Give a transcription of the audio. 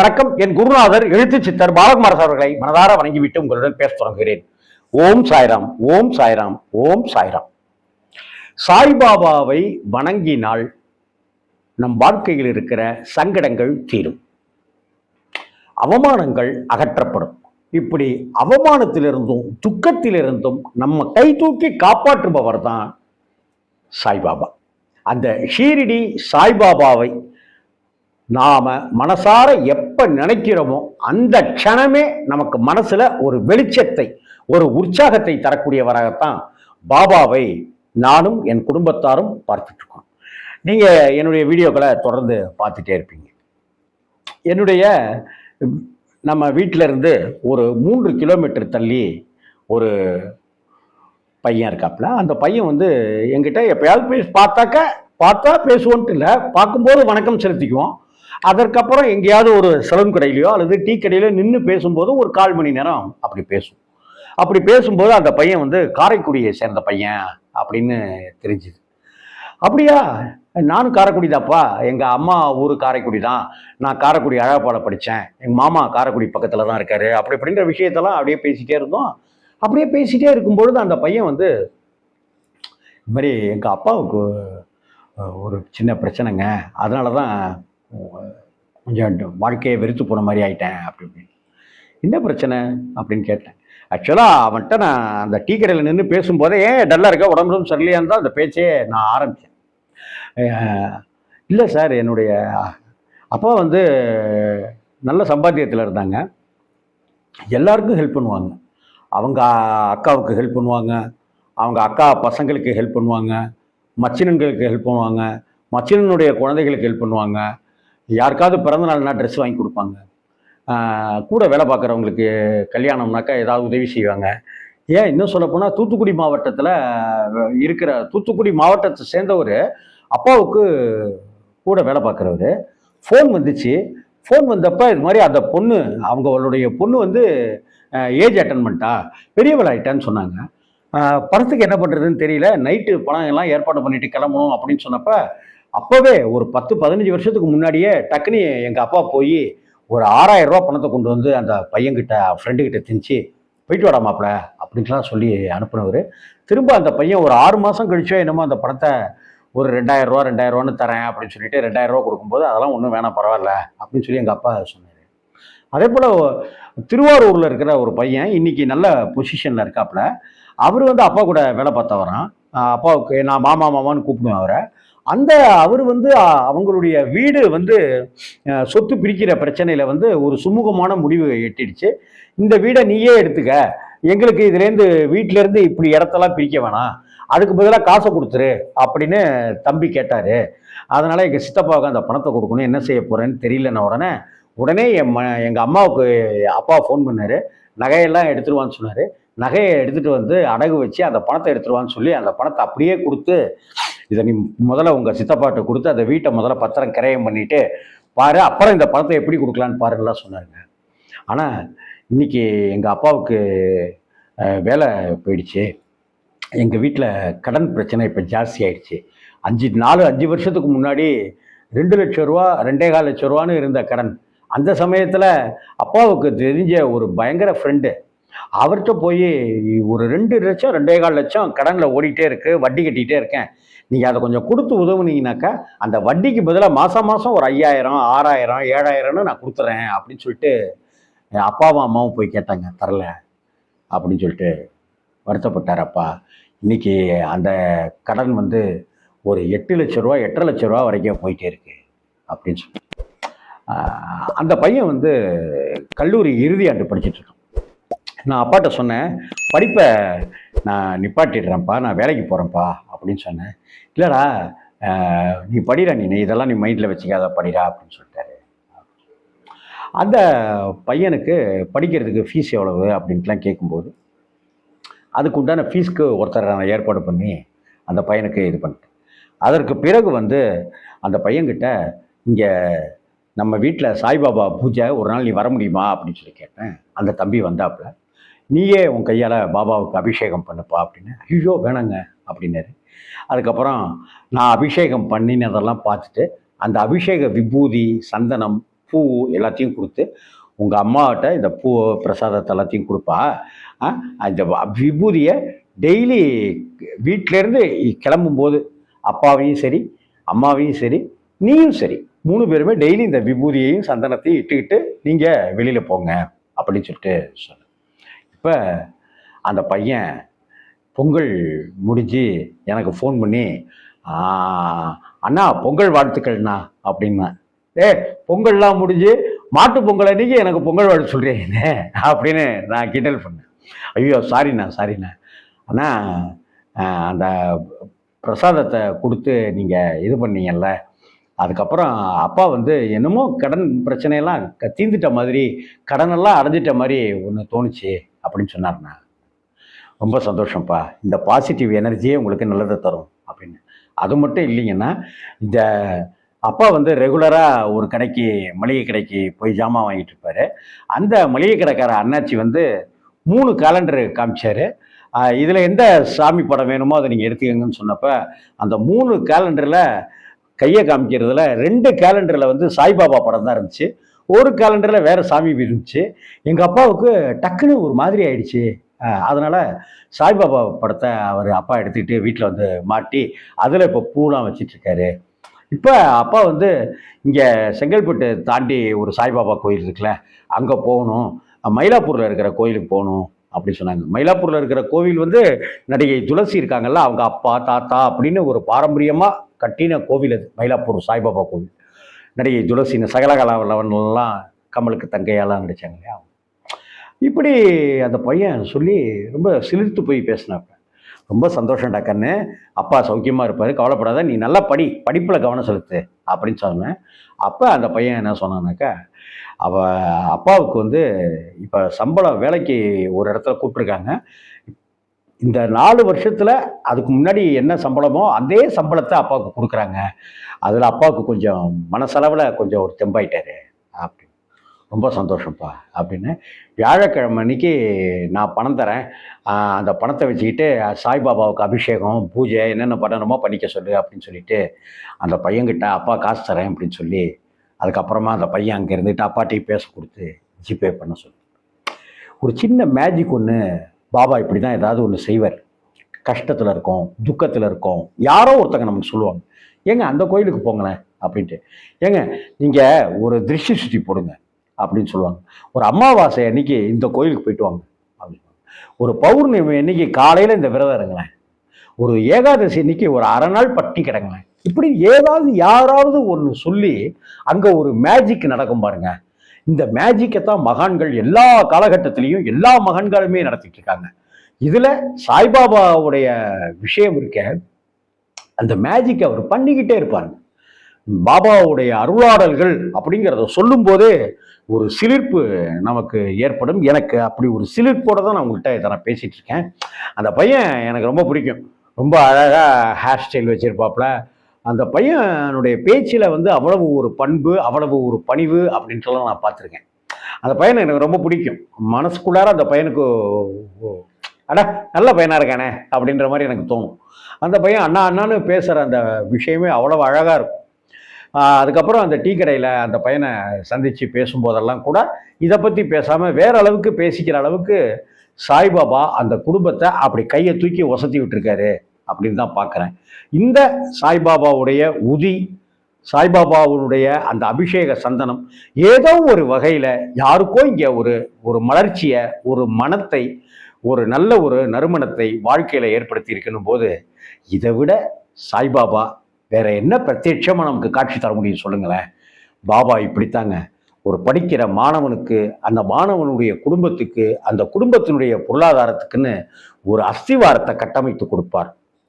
வணக்கம். என் குருநாதர் எழுத்து சித்தர் பாலகுமார் அவர்களை மனதார வணங்கிவிட்டு உங்களுடன் பேச தொடங்குகிறேன். ஓம் சாய்ராம் ஓம் சாய்ராம் ஓம் சாய்ராம். சாய்பாபாவை வணங்கினால் நம் வாழ்க்கையில் இருக்கிற சங்கடங்கள் தீரும். அவமானங்கள் அகற்றப்படும். இப்படி அவமானத்திலிருந்தும் துக்கத்திலிருந்தும் நம்ம கை தூக்கி காப்பாற்றுபவர் தான் சாய்பாபா. அந்த ஷீரிடி சாய்பாபாவை நாம மனசார எப்ப நினைக்கிறோமோ அந்த க்ஷணமே நமக்கு மனசில் ஒரு வெளிச்சத்தை ஒரு உற்சாகத்தை தரக்கூடியவராகத்தான் பாபாவை நானும் என் குடும்பத்தாரும் பார்த்துட்ருக்கோம். நீங்கள் என்னுடைய வீடியோக்களை தொடர்ந்து பார்த்துட்டே இருப்பீங்க. என்னுடைய நம்ம வீட்டில இருந்து ஒரு மூன்று கிலோமீட்டர் தள்ளி ஒரு பையன் இருக்காப்புல அந்த பையன் வந்து என்கிட்ட எப்பயாவது பேசி பார்த்தாக்க பார்த்தா பேசுவோன்ட்டு இல்லை பார்க்கும்போது வணக்கம் செலுத்திக்குவோம் அதற்கப்புறம் எங்கேயாவது ஒரு சலூன் கடையிலையோ அல்லது டீ கடையிலோ நின்று பேசும்போது ஒரு கால் மணி நேரம் அப்படி பேசும். அப்படி பேசும்போது அந்த பையன் வந்து காரைக்குடியை சேர்ந்த பையன் அப்படின்னு தெரிஞ்சுது. அப்படியா? நானும் காரைக்குடி தாப்பா எங்கள் அம்மா ஊர் காரைக்குடி தான் நான் காரைக்குடி அழகப்பாட படித்தேன் எங்கள் மாமா காரைக்குடி பக்கத்தில் தான் இருக்காரு. அப்படி அப்படின்ற விஷயத்தெல்லாம் அப்படியே பேசிகிட்டே இருந்தோம். அப்படியே பேசிகிட்டே இருக்கும்பொழுது அந்த பையன் வந்து இது மாதிரி எங்கள் அப்பாவுக்கு ஒரு சின்ன பிரச்சனைங்க. அதனால தான் கொஞ்சம் வாழ்க்கையை வெறுத்து போன மாதிரி ஆயிட்டேன் அப்படி இப்படின்னு. என்ன பிரச்சனை? அப்படின்னு கேட்டேன். ஆக்சுவலாக அவன்கிட்ட நான் அந்த டீ கடையில் நின்று பேசும்போதே ஏன் டல்லாக இருக்க உடம்பும் சரியில்லையான்னு தான் அந்த பேச்சே நான் ஆரம்பித்தேன் இல்லை சார் என்னுடைய அப்பா வந்து நல்ல சம்பாத்தியத்தில் இருந்தாங்க. எல்லாருக்கும் ஹெல்ப் பண்ணுவாங்க. அவங்க அக்காவுக்கு ஹெல்ப் பண்ணுவாங்க. அவங்க அக்கா பசங்களுக்கு ஹெல்ப் பண்ணுவாங்க. மச்சினன்களுக்கு ஹெல்ப் பண்ணுவாங்க. மச்சினனுடைய குழந்தைகளுக்கு ஹெல்ப் பண்ணுவாங்க. யாருக்காவது பிறந்தநாள்னா ட்ரெஸ் வாங்கி கொடுப்பாங்க. கூட வேலை பார்க்குறவங்களுக்கு கல்யாணம்னாக்கா ஏதாவது உதவி செய்வாங்க. ஏன் இன்னும் சொல்லப்போனால் தூத்துக்குடி மாவட்டத்தில் இருக்கிற தூத்துக்குடி மாவட்டத்தை சேர்ந்தவர் அப்பாவுக்கு கூட வேலை பார்க்குறவர். ஃபோன் வந்துச்சு. ஃபோன் வந்தப்ப இது மாதிரி அந்த பொண்ணு அவங்களுடைய பொண்ணு வந்து ஏஜ் அட்டன் பண்ணிட்டா பெரியவளாயிட்டான்னு சொன்னாங்க. பணத்துக்கு என்ன பண்ணுறதுன்னு தெரியல. நைட்டு பணம் எல்லாம் ஏற்பாடு பண்ணிட்டு கிளம்பணும் அப்படின்னு சொன்னப்போ அப்போவே ஒரு பத்து பதினஞ்சு வருஷத்துக்கு முன்னாடியே டக்குனு எங்கள் அப்பா போய் ஒரு ஆறாயிரம் ரூபா பணத்தை கொண்டு வந்து அந்த பையன்கிட்ட ஃப்ரெண்டுக்கிட்ட திணிச்சு போயிட்டு வாடா மாப்பிள அப்படின்ட்டுலாம் சொல்லி அனுப்புனவர். திரும்ப அந்த பையன் ஒரு ஆறு மாதம் கழிச்சோ என்னமோ அந்த பணத்தை ஒரு ரெண்டாயிரம் ரூபா ரெண்டாயிரம் ரூபான்னு தரேன் அப்படின்னு சொல்லிட்டு ரெண்டாயிரம் ரூபா கொடுக்கும்போது அதெல்லாம் ஒன்றும் வேணாம் பரவாயில்ல அப்படின்னு சொல்லி எங்கள் அப்பா சொன்னார். அதே போல் திருவாரூரில் இருக்கிற ஒரு பையன் இன்னைக்கு நல்ல பொசிஷனில் இருக்காப்புல. அவர் வந்து அப்பா கூட வேலை பார்த்தவரான் அப்பாவுக்கு நான் மாமா மாமான்னு கூப்பிடுவேன் அவரை. அந்த அவர் வந்து அவங்களுடைய வீடு வந்து சொத்து பிரிக்கிற பிரச்சனையில் வந்து ஒரு சுமூகமான முடிவு எட்டிடுச்சு. இந்த வீடை நீயே எடுத்துக்க. எங்களுக்கு இதுலேருந்து வீட்டிலேருந்து இப்படி இடத்தெல்லாம் பிரிக்க வேணாம். அதுக்கு பதிலாக காசை கொடுத்துரு அப்படின்னு தம்பி கேட்டார். அதனால் எங்கள் சித்தப்பாவுக்கு அந்த பணத்தை கொடுக்கணும் என்ன செய்ய போகிறேன்னு தெரியலன்ன உடனே உடனே என் ம எங்கள் அம்மாவுக்கு அப்பா ஃபோன் பண்ணார். நகையெல்லாம் எடுத்துருவான்னு சொன்னார். நகையை எடுத்துகிட்டு வந்து அடகு வச்சு அந்த பணத்தை எடுத்துருவான்னு சொல்லி அந்த பணத்தை அப்படியே கொடுத்து இதை நீ முதல்ல உங்கள் சித்தப்பாட்ட கொடுத்து அதை வீட்டை முதல்ல பத்திரம் கிரயம் பண்ணிவிட்டு பாரு அப்புறம் இந்த பணத்தை எப்படி கொடுக்கலான்னு பாருலாம் சொன்னாருங்க. ஆனால் இன்றைக்கி எங்கள் அப்பாவுக்கு வேலை போயிடுச்சு. எங்கள் வீட்டில் கடன் பிரச்சனை இப்போ ஜாஸ்தி ஆயிடுச்சு. அஞ்சு நாலு அஞ்சு வருஷத்துக்கு முன்னாடி ரெண்டு லட்ச ரூபா ரெண்டே கால் லட்ச ரூபான்னு இருந்த கடன். அந்த சமயத்தில் அப்பாவுக்கு தெரிஞ்ச ஒரு பயங்கர ஃப்ரெண்டு அவர்கிட்ட போய் ஒரு ரெண்டு லட்சம் ரெண்டே கால் லட்சம் கடனில் ஓடிட்டே இருக்கு வட்டி கட்டிகிட்டே இருக்கேன். நீங்கள் அதை கொஞ்சம் கொடுத்து உதவுனீங்கனாக்கா அந்த வட்டிக்கு பதிலாக மாதம் மாதம் ஒரு ஐயாயிரம் ஆறாயிரம் ஏழாயிரம்னு நான் கொடுத்துறேன் அப்படின்னு சொல்லிட்டு என் அப்பாவும் அம்மாவும் போய் கேட்டாங்க தரல அப்படின்னு சொல்லிட்டு வருத்தப்பட்டார் அப்பா. இன்னைக்கு அந்த கடன் வந்து ஒரு எட்டு லட்ச ரூபா எட்டரை லட்ச ரூபா வரைக்கும் போயிட்டே இருக்கு அப்படின்னு சொல்லி அந்த பையன் வந்து கல்லூரி இறுதி ஆண்டு படிச்சுட்டு இருக்கான். நான் அப்பாட்ட சொன்னேன் படிப்பை நான் நிப்பாட்டிடுறேன்ப்பா நான் வேலைக்கு போகிறேன்ப்பா அப்படின்னு சொன்னேன். இல்லைடா நீ படிடா நீ இதெல்லாம் நீ மைண்டில் வச்சுக்காத படிடா அப்படின்னு சொல்லிட்டாரு. அந்த பையனுக்கு படிக்கிறதுக்கு ஃபீஸ் எவ்வளவு அப்படின்ட்டுலாம் கேட்கும்போது அதுக்கு உண்டான ஃபீஸ்க்கு ஒருத்தரை நான் ஏற்பாடு பண்ணி அந்த பையனுக்கு இது பண்ணிட்டேன். அதற்கு பிறகு வந்து அந்த பையன்கிட்ட இங்கே நம்ம வீட்டில் சாய்பாபா பூஜை ஒரு நாள் நீ வர முடியுமா? அப்படின்னு சொல்லி கேட்டேன். அந்த தம்பி வந்தாப்புல நீயே உன் கையால் பாபாவுக்கு அபிஷேகம் பண்ணுப்பா அப்படின்னு ஐயோ வேணாங்க அப்படின்னாரு. அதுக்கப்புறம் நான் அபிஷேகம் பண்ணினதெல்லாம் பார்த்துட்டு அந்த அபிஷேக விபூதி சந்தனம் பூ எல்லாத்தையும் கொடுத்து உங்கள் அம்மாட்ட இந்த பூ பிரசாதத்தை எல்லாத்தையும் கொடுப்பா. அந்த விபூதியை டெய்லி வீட்டிலேருந்து கிளம்பும்போது அப்பாவையும் சரி அம்மாவையும் சரி நீயும் சரி மூணு பேருமே டெய்லி இந்த விபூதியையும் சந்தனத்தையும் இட்டுக்கிட்டு நீங்கள் வெளியில் போங்க அப்படின்னு சொல்லிட்டு சொன்னேன் இப்போ அந்த பையன் பொங்கல் முடிஞ்சு எனக்கு ஃபோன் பண்ணி அண்ணா பொங்கல் வாழ்த்துக்கள்ண்ணா அப்படின்னா ஏ பொங்கல்லாம் முடிஞ்சு மாட்டு பொங்கல் அன்னைக்கு எனக்கு பொங்கல் வாழ்த்து சொல்கிறீங்க அப்படின்னு நான் கிண்டல் பண்ணேன். ஐயோ சாரிண்ணா சாரிண்ணா அண்ணா அந்த பிரசாதத்தை கொடுத்து நீங்கள் இது பண்ணீங்கல்ல அதுக்கப்புறம் அப்பா வந்து என்னமோ கடன் பிரச்சனையெல்லாம் க- தீர்ந்துட்ட மாதிரி கடனெல்லாம் அடைஞ்சிட்ட மாதிரி ஒன்று தோணுச்சு. அப்படின்னு சொன்னார்ண்ணா. ரொம்ப சந்தோஷம்ப்பா. இந்த பாசிட்டிவ் எனர்ஜியே உங்களுக்கு நல்லதை தரும் அப்படின்னு. அது மட்டும் இல்லைங்கன்னா இந்த அப்பா வந்து ரெகுலராக ஒரு கடைக்கு மளிகை கடைக்கு போய் ஜாமான் வாங்கிட்டு இருப்பார். அந்த மளிகை கடைக்கார அண்ணாச்சி வந்து மூணு காலண்டர் காமிச்சார். இதில் எந்த சாமி படம் வேணுமோ அதை நீங்கள் எடுத்துக்கங்கன்னு சொன்னப்போ அந்த மூணு கேலண்டரில் கையை காமிக்கிறதுல ரெண்டு கேலண்டரில் வந்து சாய்பாபா படம் தான் இருந்துச்சு. ஒரு கேலண்டரில் வேறு சாமி இருந்துச்சு. எங்கள் அப்பாவுக்கு டக்குன்னு ஒரு மாதிரி ஆயிடுச்சு. அதனால் சாய்பாபா படத்தை அவர் அப்பா எடுத்துக்கிட்டு வீட்டில் வந்து மாட்டி அதில் இப்போ பூலாம் வச்சிட்ருக்காரு இப்போ அப்பா வந்து இங்கே செங்கல்பட்டு தாண்டி ஒரு சாய்பாபா கோயில் இருக்குல்ல அங்கே போகணும். மயிலாப்பூரில் இருக்கிற கோயிலுக்கு போகணும் அப்படி சொன்னாங்க. மயிலாப்பூரில் இருக்கிற கோவில் வந்து நடிகை துளசி இருக்காங்கல்ல அவங்க அப்பா தாத்தா அப்படின்னு ஒரு பாரம்பரியமாக கட்டின கோவில் அது மயிலாப்பூர் சாய்பாபா கோவில். நடிகை துளசி இந்த சகலகலாவலவன்லாம் கமலுக்கு தங்கையாலாம் நடித்தாங்க இல்லையா? இப்படி அந்த பையன் சொல்லி ரொம்ப சிலிர்த்து போய் பேசினாப்ப ரொம்ப சந்தோஷம்டா கண்ணு அப்பா சௌக்கியமாக இருப்பார் கவலைப்படாத நீ நல்லா படி படிப்பில் கவனம் செலுத்து அப்படின்னு சொன்னேன். அப்போ அந்த பையன் என்ன சொன்னானாக்கா அவ அப்பாவுக்கு வந்து இப்போ சம்பளம் வேலைக்கு ஒரு இடத்துல கூப்பிட்ருக்காங்க இந்த நாலு வருஷத்தில் அதுக்கு முன்னாடி என்ன சம்பளமோ அதே சம்பளத்தை அப்பாவுக்கு கொடுக்குறாங்க. அதில் அப்பாவுக்கு கொஞ்சம் மனசளவில் கொஞ்சம் ஒரு தெம்பாயிட்டாரு. அப்படி. ரொம்ப சந்தோஷம்ப்பா அப்படின்னு. வியாழக்கிழமை அன்னைக்கு நான் பணம் தரேன். அந்த பணத்தை வச்சுக்கிட்டு சாய்பாபாவுக்கு அபிஷேகம் பூஜை என்னென்ன பண்ணணுமோ பண்ணிக்க சொல்லு அப்படின்னு சொல்லிட்டு அந்த பையன்கிட்ட அப்பா காசு தரேன் அப்படின்னு சொல்லி அதுக்கப்புறமா அந்த பையன் அங்கே இருந்துட்டு அப்பாட்டையும் பேச கொடுத்து ஜிபே பண்ண சொல்லு. ஒரு சின்ன மேஜிக் ஒன்று பாபா இப்படி தான் ஏதாவது ஒன்று செய்வார். கஷ்டத்தில் இருக்கோம் துக்கத்தில் இருக்கோம் யாரோ ஒருத்தங்க நமக்கு சொல்லுவாங்க ஏங்க அந்த கோயிலுக்கு போங்களேன் அப்படின்ட்டு. ஏங்க நீங்கள் ஒரு திருஷ்டி சுற்றி போடுங்க அப்படின்னு சொல்லுவாங்க. ஒரு அமாவாசை அன்னைக்கு இந்த கோயிலுக்கு போயிட்டு வாங்க அப்படின்னு ஒரு பௌர்ணமி அன்னைக்கு காலையில் இந்த விரதம் இருங்களேன். ஒரு ஏகாதசி அன்னைக்கு ஒரு அரை நாள் பட்டி கிடங்களேன். இப்படி ஏதாவது யாராவது ஒன்று சொல்லி அங்கே ஒரு மேஜிக் நடக்கும் பாருங்கள் இந்த மேஜிக்கை தான் மகான்கள் எல்லா காலகட்டத்திலையும் எல்லா மகான்களுமே நடத்திட்டு இருக்காங்க இதில் சாய்பாபாவுடைய விஷயம் இருக்க அந்த மேஜிக் அவர் பண்ணிக்கிட்டே இருப்பார். பாபாவுடைய அருளாடல்கள் அப்படிங்கிறத சொல்லும்போதே ஒரு சிலிர்ப்பு நமக்கு ஏற்படும். எனக்கு அப்படி ஒரு சிலிர்ப்போட தான் நான் உங்கள்கிட்ட இதை நான் பேசிகிட்டு இருக்கேன். அந்த பையன் எனக்கு ரொம்ப பிடிக்கும். ரொம்ப அழகாக ஹேர் ஸ்டைல் வச்சுருப்பாப்புல. அந்த பையனுடைய பேச்சில் வந்து அவ்வளவு ஒரு பண்பு அவ்வளவு ஒரு பணிவு அப்படின்ட்டுலாம் நான் பார்த்துருக்கேன். அந்த பையனை எனக்கு ரொம்ப பிடிக்கும். மனசுக்குள்ளார அந்த பையனுக்கு அடா நல்ல பையனாக இருக்கானே அப்படின்ற மாதிரி எனக்கு தோணும். அந்த பையன் அண்ணா அண்ணான்னு பேசுகிற அந்த விஷயமே அவ்வளோ அழகாக இருக்கும். அதுக்கப்புறம் அந்த டீ கடையில் அந்த பையனை சந்தித்து பேசும்போதெல்லாம் கூட இதை பற்றி பேசாமல் வேற அளவுக்கு பேசிக்கிற அளவுக்கு சாய்பாபா அந்த குடும்பத்தை அப்படி கையை தூக்கி ஒசத்தி விட்டுருக்காரு. அப்படின்னு தான் பார்க்குறேன். இந்த சாய்பாபாவுடைய உதி சாய்பாபாவுடைய அந்த அபிஷேக சந்தனம் ஏதோ ஒரு வகையில் யாருக்கோ இங்கே ஒரு ஒரு மலர்ச்சியை ஒரு மனத்தை ஒரு நல்ல ஒரு நறுமணத்தை வாழ்க்கையில் ஏற்படுத்தி இருக்கணும் போது இதை விட சாய்பாபா வேற என்ன பிரத்யட்சமாக நமக்கு காட்சி தர முடியும் சொல்லுங்களேன். பாபா இப்படித்தாங்க. ஒரு படிக்கிற மாணவனுக்கு அந்த மாணவனுடைய குடும்பத்துக்கு அந்த குடும்பத்தினுடைய பொருளாதாரத்துக்குன்னு ஒரு அஸ்திவாரத்தை கட்டமைத்து கொடுப்பார்.